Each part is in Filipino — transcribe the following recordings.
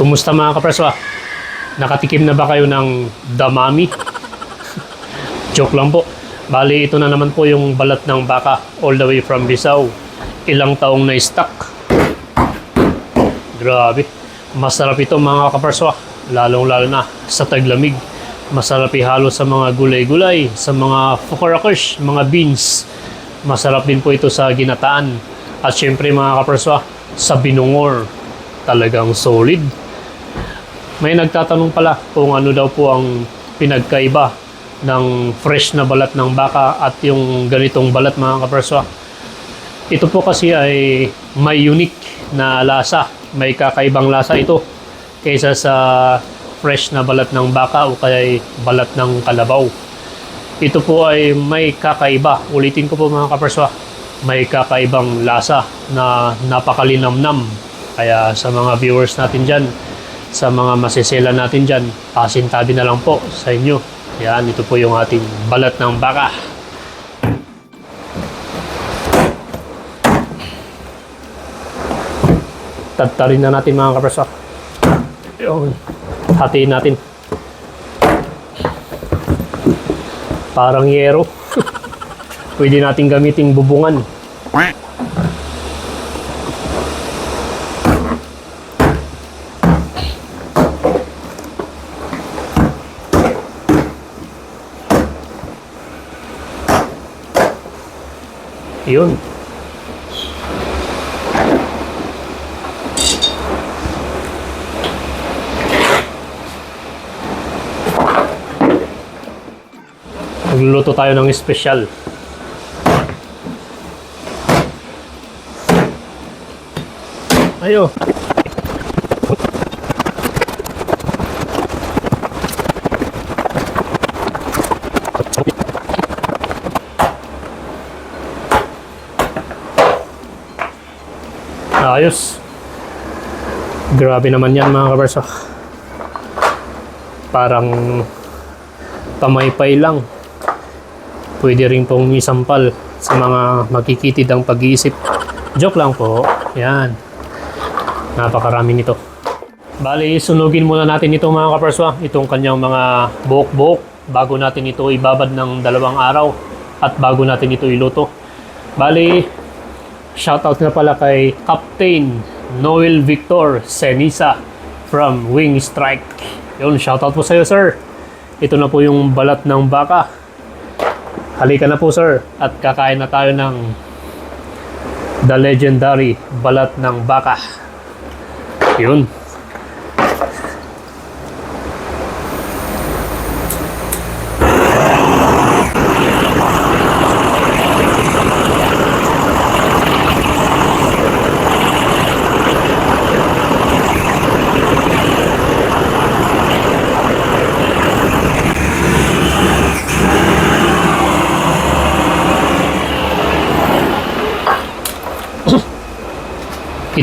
Kumusta mga kapreswa? Nakatikim na ba kayo ng damami? Joke lang po. Bali, ito na naman po yung balat ng baka all the way from Bisao. Ilang taong na stuck. Grabe. Masarap ito mga kapreswa. Lalong-lalo na sa taglamig. Masarap ihalo sa mga gulay-gulay, sa mga fukarakers, mga beans. Masarap din po ito sa ginataan. At syempre mga kapreswa, sa binungor. Talagang solid. May nagtatanong pala kung ano daw po ang pinagkaiba ng fresh na balat ng baka at yung ganitong balat mga kapreswa. Ito po kasi ay may unique na lasa. May kakaibang lasa ito kaysa sa fresh na balat ng baka o kaya balat ng kalabaw. Ito po ay may kakaiba. Ulitin ko po mga kapreswa. May kakaibang lasa na napakalinamnam. Kaya sa mga viewers natin dyan, sa mga masisela natin dyan, pasintabi na lang po sa inyo. Yan, ito po yung ating balat ng baka. Tadtarin na natin mga kapreswa. Yun. Hatiin natin. Parang yero. Pwede natin gamiting bubungan. Yun. Magluluto tayo ng espesyal. Ayo. Ayos. Grabe naman yan mga kabarso. Parang pamaypay lang. Pwede rin pong isampal sa mga makikitid ang pag-iisip. Joke lang po. Yan. Napakarami nito. Bali, sunugin muna natin ito mga kaperswa. Itong kanyang mga buhok-buhok bago natin ito ibabad ng dalawang araw at bago natin ito iluto. Bali, shoutout na pala kay Captain Noel Victor Senisa from Wing Strike. Yun, shoutout po sa'yo sir. Ito na po yung balat ng baka. Halika na po sir at kakain na tayo ng the legendary balat ng baka. Yun.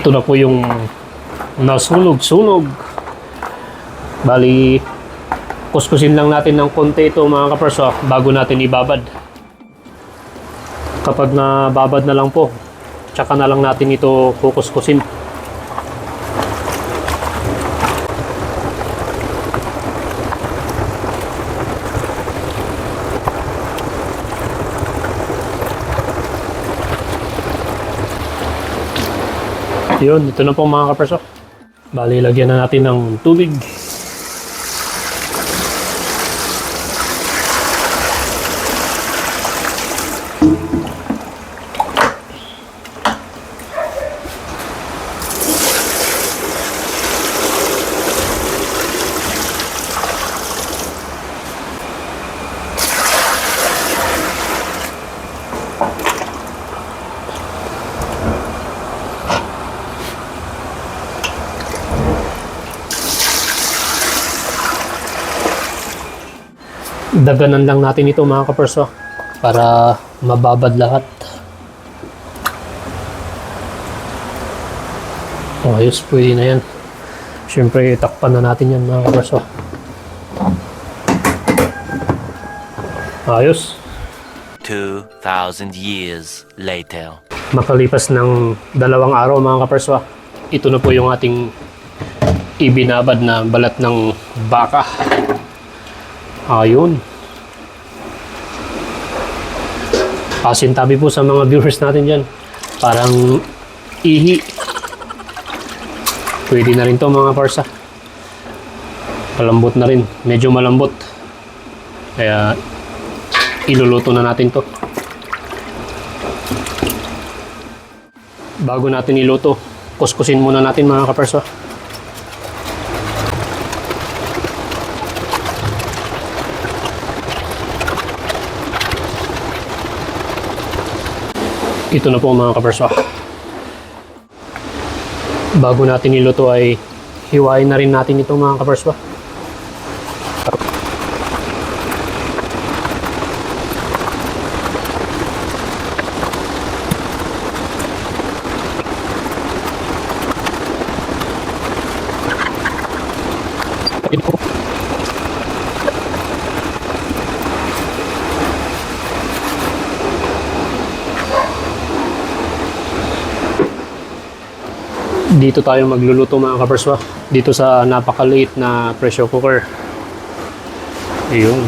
Ito na po yung nasunog-sunog. Bali, kuskusin lang natin ng konti ito mga kaperso bago natin ibabad. Kapag nababad na lang po, tsaka na lang natin ito kukuskusin. Yun, ito na po mga kaperso. Bali, lagyan na natin ng tubig. Daganan lang natin ito mga kaperso para mababad lahat. Oh, ayos, pwede na yan. Siyempre, takpan na natin yan mga kaperso. Ayos. 2,000 years later. Makalipas ng dalawang araw mga kaperswa, ito na po yung ating ibinabad na balat ng baka. Ayun. Pasintabi po sa mga viewers natin dyan. Parang ihi. Pwede na rin to mga parsa. Malambot na rin. Medyo malambot. Kaya iluluto na natin to. Bago natin iluto, kuskusin muna natin mga kaperso. Ito na po mga kaperso. Bago natin iluto ay hiwain na rin natin ito mga kaperso. Dito tayo magluluto mga kaperswa. Dito sa napakaliit na pressure cooker. Ayun.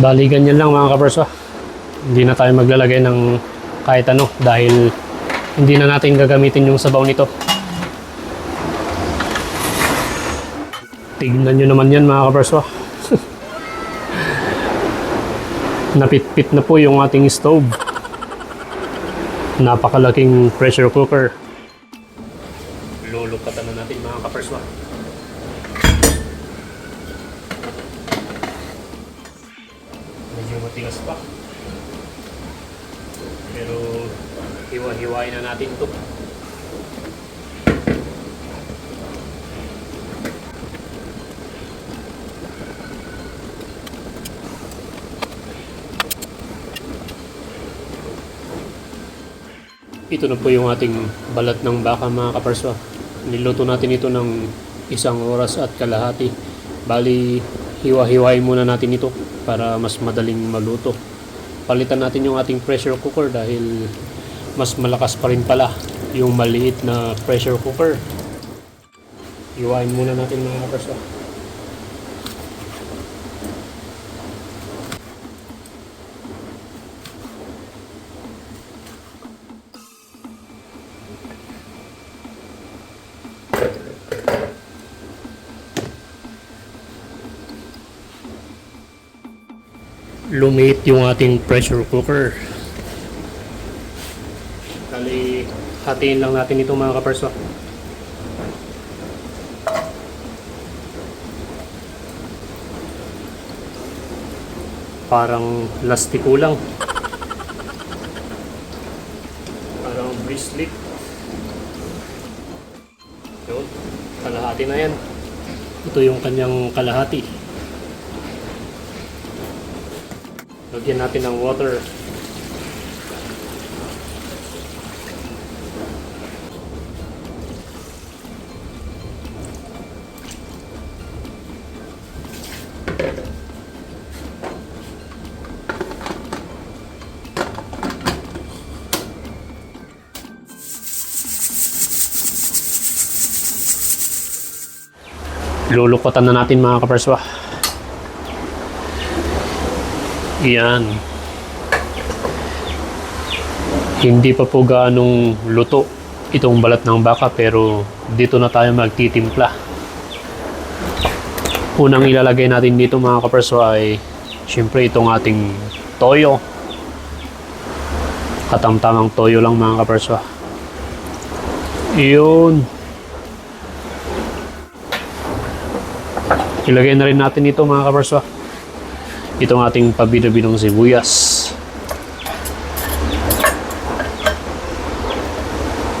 Bali, ganyan lang mga kaperswa. Hindi na tayo maglalagay ng kahit ano dahil hindi na natin gagamitin yung sabaw nito. Tignan nyo naman yan mga kaperswa. Napitpit na po yung ating stove. Napakalaking pressure cooker. Lulupatan na natin mga kaperswa. Hiwa-hiwain na natin ito. Ito na po yung ating balat ng baka mga kaparswa. Niluto natin ito ng isang oras at kalahati. Bali, hiwa-hiwain muna natin ito para mas madaling maluto. Palitan natin yung ating pressure cooker dahil mas malakas pa rin pala yung maliit na pressure cooker. Hiwain muna natin mga kaparswa. lumiit yung ating pressure cooker. Hatiin lang natin ito mga kaperso. Parang lastiko lang. Parang bracelet. Yun, kalahati na yan. Ito yung kanyang kalahati. Lagyan natin ng water. Lulukotan na natin mga kaperswa. Yan. Hindi pa po gaanong luto itong balat ng baka pero dito na tayo magtitimpla. Unang ilalagay natin dito mga kaperso ay syempre itong ating toyo. Katamtamang toyo lang mga kaperso. Iyon. Ilagay na rin natin ito mga kaperso itong ating pabida-bidong sibuyas.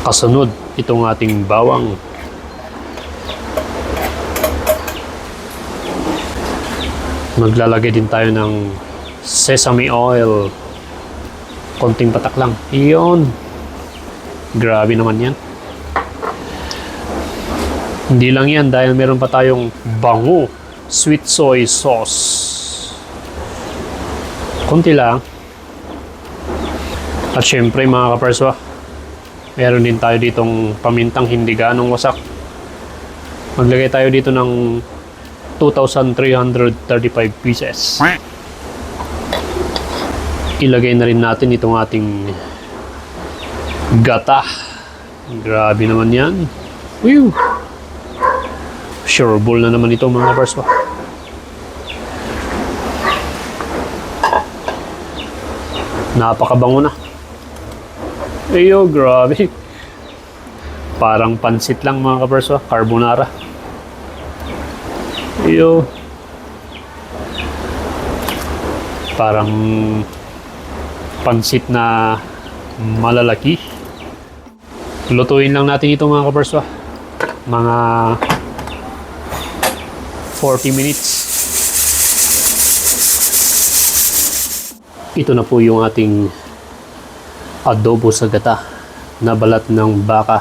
Kasunod, itong ating bawang. Maglalagay din tayo ng sesame oil. Konting patak lang. Iyon. Grabe naman yan. Hindi lang yan dahil meron pa tayong bango sweet soy sauce. Kunti lang. At syempre mga kaperswa, meron din tayo ditong pamintang hindi ganong wasak. Maglagay tayo dito ng 2,335 pieces. Ilagay na rin natin itong ating gata. Grabe naman yan. Whew! Sure ball na naman ito mga kaperswa. Napakabango na. Ayo, grabe. Parang pansit lang mga kaperswa. Carbonara. Ayo. Parang pansit na malalaki. Lutuin lang natin ito mga kaperswa. Mga 40 minutes. Ito na po yung ating adobo sa gata na balat ng baka.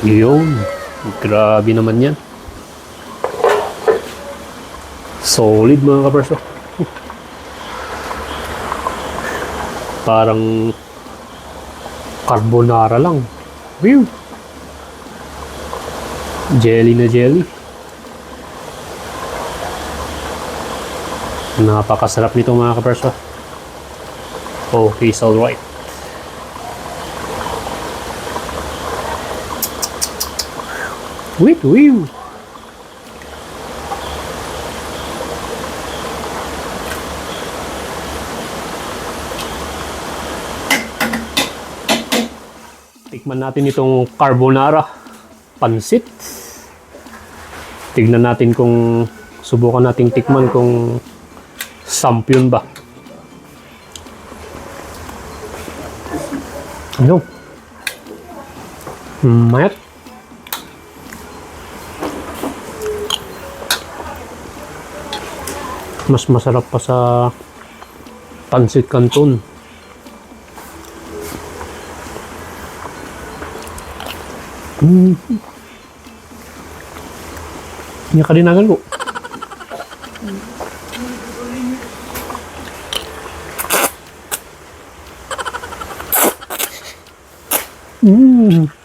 Yun. Grabe naman yan. Solid mga kaperso. Parang carbonara lang. Whew. Jelly na jelly. Napakasarap nito mga kaperso. Okay, it's alright. Wait, wait. Tikman natin itong carbonara pansit. Tignan natin kung subukan nating tikman kung sampion ba. Ano? Mayat. Mas masarap pa sa pansit canton. Mm. Hindi ka dinagan ko. Mm.